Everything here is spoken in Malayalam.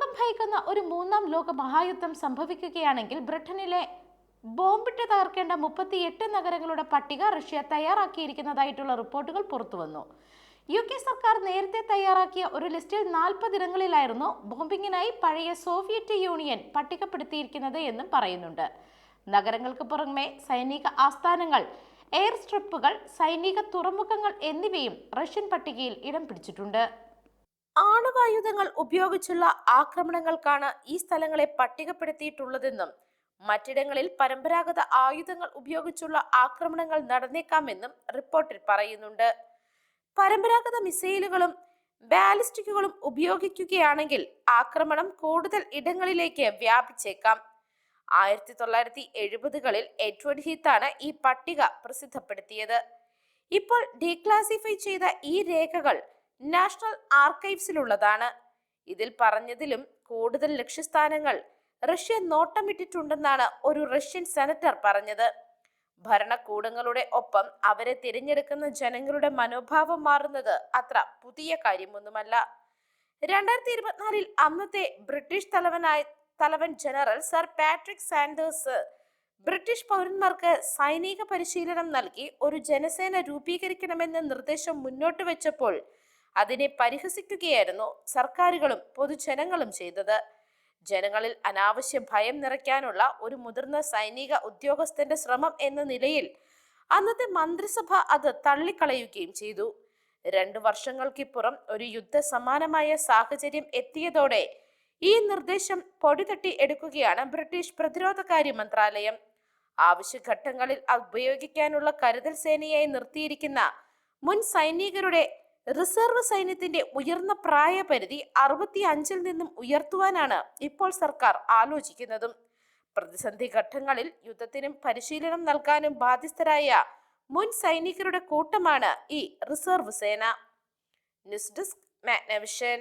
ലോകം ഭയക്കുന്ന ഒരു മൂന്നാം ലോക മഹായുദ്ധം സംഭവിക്കുകയാണെങ്കിൽ ബ്രിട്ടനിലെ ബോംബിട്ട് തകർക്കേണ്ട മുപ്പത്തിയെട്ട് നഗരങ്ങളുടെ പട്ടിക റഷ്യ തയ്യാറാക്കിയിരിക്കുന്നതായിട്ടുള്ള റിപ്പോർട്ടുകൾ പുറത്തുവന്നു. യു കെ സർക്കാർ നേരത്തെ തയ്യാറാക്കിയ ഒരു ലിസ്റ്റിൽ നാൽപ്പത് ഇടങ്ങളിലായിരുന്നു ബോംബിങ്ങിനായി പഴയ സോവിയറ്റ് യൂണിയൻ പട്ടികപ്പെടുത്തിയിരിക്കുന്നത് എന്നും പറയുന്നുണ്ട്. നഗരങ്ങൾക്ക് പുറമെ സൈനിക ആസ്ഥാനങ്ങൾ എയർ സ്ട്രിപ്പുകൾ സൈനിക തുറമുഖങ്ങൾ എന്നിവയും റഷ്യൻ പട്ടികയിൽ ഇടം പിടിച്ചിട്ടുണ്ട്. ആണവായുധങ്ങൾ ഉപയോഗിച്ചുള്ള ആക്രമണങ്ങൾക്കാണ് ഈ സ്ഥലങ്ങളെ പട്ടികപ്പെടുത്തിയിട്ടുള്ളതെന്നും മറ്റിടങ്ങളിൽ പരമ്പരാഗത ആയുധങ്ങൾ ഉപയോഗിച്ചുള്ള ആക്രമണങ്ങൾ നടന്നേക്കാമെന്നും റിപ്പോർട്ടിൽ പറയുന്നുണ്ട്. പരമ്പരാഗത മിസൈലുകളും ബാലിസ്റ്റിക്കുകളും ഉപയോഗിക്കുകയാണെങ്കിൽ ആക്രമണം കൂടുതൽ ഇടങ്ങളിലേക്ക് വ്യാപിച്ചേക്കാം. ആയിരത്തി തൊള്ളായിരത്തി എഴുപതുകളിൽ എഡ്വേർഡ് ഹീത്താണ് ഈ പട്ടിക പ്രസിദ്ധപ്പെടുത്തിയത്. ഇപ്പോൾ ഡീക്ലാസിഫൈ ചെയ്ത ഈ രേഖകൾ നാഷണൽ ആർക്കൈവ്സിലുള്ളതാണ്. ഇതിൽ പറഞ്ഞതിലും കൂടുതൽ ലക്ഷ്യസ്ഥാനങ്ങൾ റഷ്യ നോട്ടമിട്ടിട്ടുണ്ടെന്നാണ് ഒരു റഷ്യൻ സെനറ്റർ പറഞ്ഞത്. ഭരണകൂടങ്ങളുടെ ഒപ്പം അവരെ തിരഞ്ഞെടുക്കുന്ന ജനങ്ങളുടെ മനോഭാവം മാറുന്നത് അത്ര പുതിയ കാര്യമൊന്നുമല്ല. രണ്ടായിരത്തി ഇരുപത്തിനാലിൽ അന്നത്തെ ബ്രിട്ടീഷ് തലവനായ തലവൻ general sir Patrick Sanders British പൗരന്മാർക്ക് സൈനിക പരിശീലനം നൽകി ഒരു ജനസേന രൂപീകരിക്കണമെന്ന നിർദ്ദേശം മുന്നോട്ട് വെച്ചപ്പോൾ അതിനെ പരിഹസിക്കുകയായിരുന്നു സർക്കാരുകളും പൊതുജനങ്ങളും ചെയ്തത്. ജനങ്ങളിൽ അനാവശ്യ ഭയം നിറയ്ക്കാനുള്ള ഒരു മുതിർന്ന സൈനിക ഉദ്യോഗസ്ഥന്റെ ശ്രമം എന്ന നിലയിൽ അന്നത്തെ മന്ത്രിസഭ അത് തള്ളിക്കളയുകയും ചെയ്തു. രണ്ടു വർഷങ്ങൾക്കിപ്പുറം ഒരു യുദ്ധ സമാനമായ സാഹചര്യം എത്തിയതോടെ ഈ നിർദ്ദേശം പൊടിതട്ടി എടുക്കുകയാണ് ബ്രിട്ടീഷ് പ്രതിരോധകാര്യ മന്ത്രാലയം. ആവശ്യഘട്ടങ്ങളിൽ ഉപയോഗിക്കാനുള്ള കരുതൽ സേനയായി നിർത്തിയിരിക്കുന്ന മുൻ സൈനികരുടെ റിസർവ് സൈന്യത്തിന്റെ ഉയർന്ന പ്രായപരിധി അറുപത്തി അഞ്ചിൽ നിന്നും ഉയർത്തുവാനാണ് ഇപ്പോൾ സർക്കാർ ആലോചിക്കുന്നതും. പ്രതിസന്ധി ഘട്ടങ്ങളിൽ യുദ്ധത്തിനും പരിശീലനം നൽകാനും ബാധ്യസ്ഥരായ മുൻ സൈനികരുടെ കൂട്ടമാണ് ഈ റിസർവ് സേന. News desk Magnavision.